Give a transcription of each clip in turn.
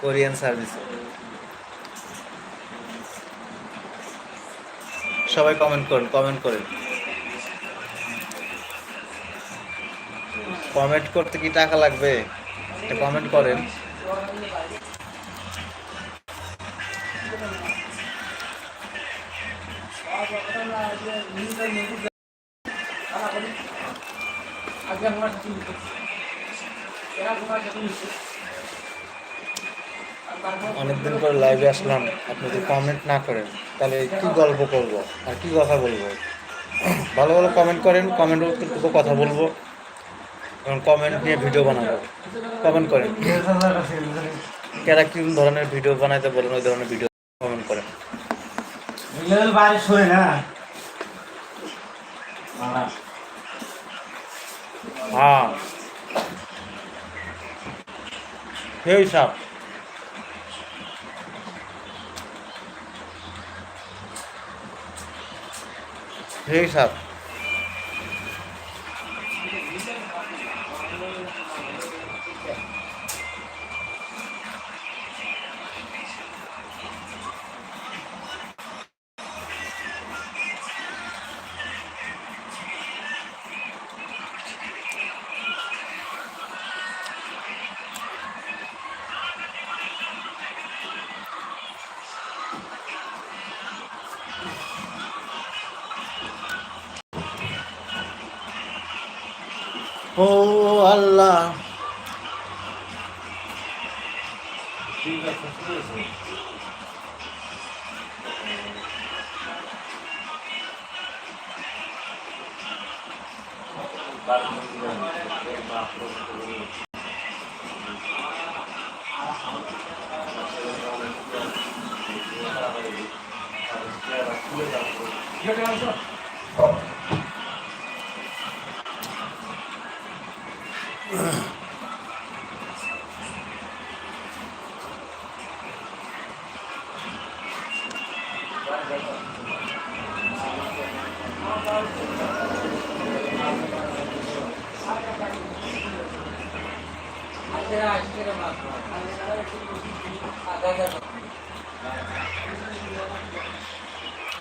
Korean সার্ভিসে সবাই comment করুন কমেন্ট করেন। কমেন্ট করতে কি টাকা লাগবে? কমেন্ট করেন। অনেকদিন পরে লাইভে আসলাম আপনি যদি কমেন্ট না করেন তাহলে কি গল্প করব? আর কি কথা বলব? ভালো ভালো কমেন্ট করেন কমেন্ট উত্তরটুকু কথা বলব এবং কমেন্ট নিয়ে ভিডিও বানাবো। কমেন্ট করেন। কেরা কি ধরনের ভিডিও বানাইতে বলেন ওই ধরনের ভিডিও কমেন্ট করেন। হ্যাঁ। সেই সাপ। সেই সাপ ও আল্লাহ।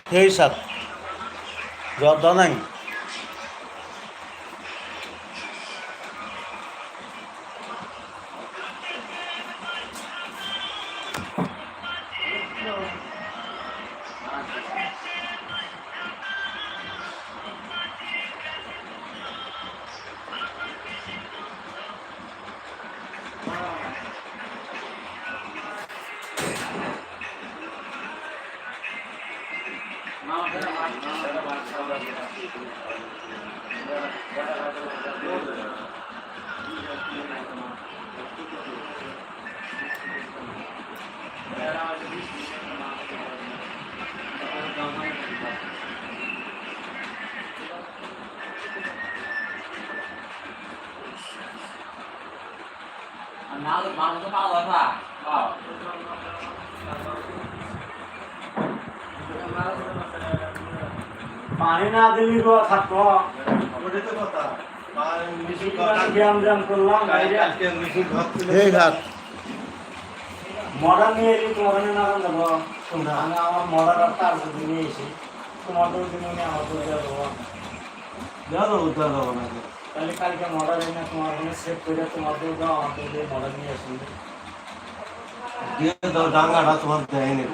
সেই সাপ জ্বর নাই? 拿着拿着个大碗饭啊！পানি না দিলি রোয়া থাকতো ওটাই তো কথা। নিয়ে এলি তোমার না দেবো আমি আমার মডার আর তার যদি নিয়ে এসি তোমার তো দিন উনি আমার তো দেওয়া দেবো জানো উদ্ধার হব না তাহলে কালকে এনে তোমার ওখানে সেভ করে তোমার তো দাও আমার তো দিয়ে নিয়ে আসি দিয়ে দাও ডাঙ্গাটা তোমার দেয়নি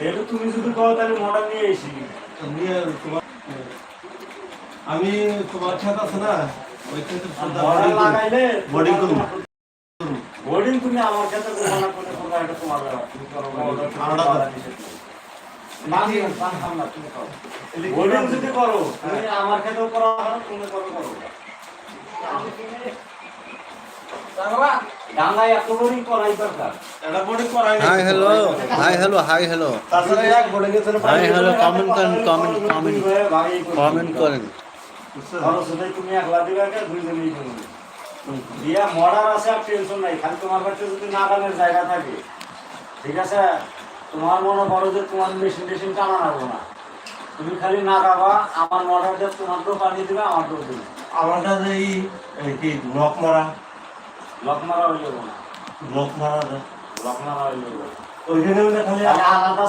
এটা তুমি যদি কও তাহলে মডার নিয়ে এসি আমি তোমার ছাদ আছে না বোর্ডিং করুন। বোর্ডিং তুমি আমার কাছে করে তোমার তুমি বোর্ডিং যদি করো তুমি আমার ক্ষেত্রেও করো তুমি করো করো। ডাঙ্গায় এত করাই দরকার। এটা বোর্ডিং করাই hi hi hello hi hello তাছাড়া এক বোর্ডিং এর জন্য হাই হ্যালো কমেন্ট করেন কমেন্ট কমেন্ট কমেন্ট করেন। খরচ হলে তুমি একলা দিবে কে দুইজনেই দিয়া মর্ডার আছে আর টেনশন নাই খালি তোমার কাছে যদি নাগালের জায়গা থাকে ঠিক আছে? তোমার মনে করো যে তোমার মেশিন টেশিন টানা না। তুমি খালি না নাগাবা আমার মর্ডার দিয়ে তোমার তো পানি দিবে আমার তো দিবে। আমারটা যে এই নখ মারা? লক মারা হয়ে যাব না। লকমারা মারা যায় লখনৌ ওইখানে খালি আলাদা